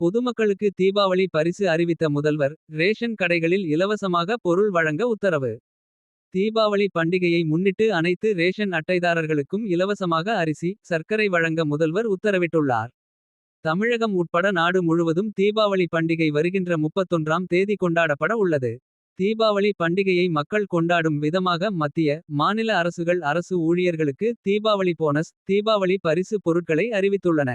பொதுமக்களுக்கு தீபாவளி பரிசு அறிவித்த முதல்வர் ரேஷன் கடைகளில் இலவசமாக பொருள் வழங்க உத்தரவு. தீபாவளி பண்டிகையை முன்னிட்டு அனைத்து ரேஷன் அட்டைதாரர்களுக்கும் இலவசமாக அரிசி. சர்க்கரை வழங்க முதல்வர் உத்தரவிட்டுள்ளார். தமிழகம் உட்பட நாடு முழுவதும் தீபாவளி பண்டிகை வருகின்ற 31ஆம் தேதி கொண்டாடப்பட உள்ளது. தீபாவளி பண்டிகையை மக்கள் கொண்டாடும் விதமாக மத்திய. மாநில அரசுகள் அரசு ஊழியர்களுக்கு தீபாவளி போனஸ். தீபாவளி பரிசு பொருட்களை அறிவித்துள்ளன.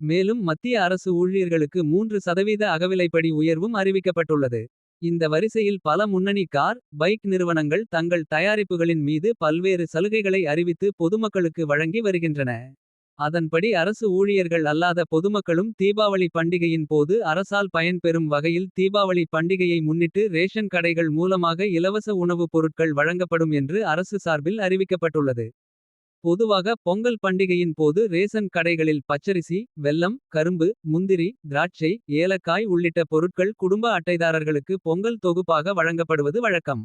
மேலும் மத்திய அரசு ஊழியர்களுக்கு மூன்று சதவீத அகவிலைப்படி உயர்வும் அறிவிக்கப்பட்டுள்ளது. இந்த வரிசையில் பல முன்னணி கார். பைக் நிறுவனங்கள் தங்கள் தயாரிப்புகளின் மீது பல்வேறு சலுகைகளை அறிவித்து பொதுமக்களுக்கு வழங்கி வருகின்றன. அதன்படி அரசு ஊழியர்கள் அல்லாத பொதுமக்களும் தீபாவளி பண்டிகையின் போது அரசால் பயன்பெறும் வகையில் தீபாவளி பண்டிகையை முன்னிட்டு ரேஷன் கடைகள் மூலமாக இலவச உணவுப் பொருட்கள் வழங்கப்படும் என்று அரசு சார்பில் அறிவிக்கப்பட்டுள்ளது. பொதுவாக பொங்கல் பண்டிகையின் போது ரேசன் கடைகளில் பச்சரிசி. வெல்லம் கரும்பு முந்திரி திராட்சை ஏலக்காய் உள்ளிட்ட பொருட்கள் குடும்ப அட்டைதாரர்களுக்கு பொங்கல் தொகுப்பாக வழங்கப்படுவது வழக்கம்.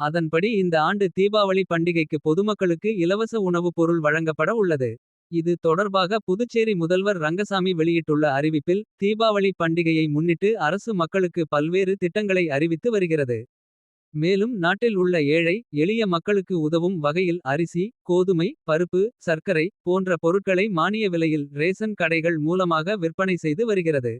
அதன்படி இந்த ஆண்டு தீபாவளி பண்டிகைக்கு பொதுமக்களுக்கு இலவச உணவுப் பொருள் வழங்கப்பட உள்ளது. இது தொடர்பாக புதுச்சேரி முதல்வர் ரங்கசாமி வெளியிட்டுள்ள அறிவிப்பில். தீபாவளி பண்டிகையை முன்னிட்டு அரசு மக்களுக்கு பல்வேறு திட்டங்களை அறிவித்து வருகிறது. மேலும் நாட்டில் உள்ள ஏழை எளிய மக்களுக்கு உதவும் வகையில் அரிசி. கோதுமை பருப்பு சர்க்கரை போன்ற பொருட்களை மானிய விலையில். ரேசன் கடைகள் மூலமாக விற்பனை செய்து வருகிறது.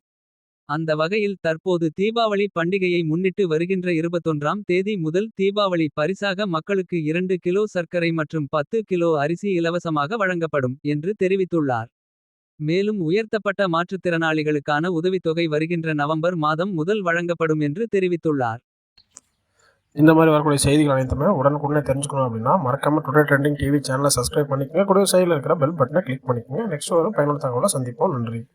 அந்த வகையில் தற்போது தீபாவளி பண்டிகையை முன்னிட்டு வருகின்ற 21ஆம் தேதி முதல் தீபாவளி பரிசாக மக்களுக்கு இரண்டு கிலோ சர்க்கரை மற்றும் 10 கிலோ அரிசி இலவசமாக வழங்கப்படும் என்று தெரிவித்துள்ளார். மேலும் உயர்த்தப்பட்ட மாற்றுத்திறனாளிகளுக்கான உதவித்தொகை வருகின்ற நவம்பர் மாதம் முதல் வழங்கப்படும் என்று தெரிவித்துள்ளார். இந்த மாதிரி வரக்கூடிய செய்திகள் அனைத்துமே உடனுக்குடனே தெரிஞ்சுக்கணும் அப்படின்னா மறக்காம டுடே ட்ரெண்டிங் டிவி சேனலை சப்ஸ்கிரைப் பண்ணிக்கங்க. கூட சைடில் இருக்கிற பெல் பட்டனை கிளிக் பண்ணிக்கோங்க. நெக்ஸ்ட் வரும். பயனுள்ள தகவலை சந்திப்போம். நன்றி.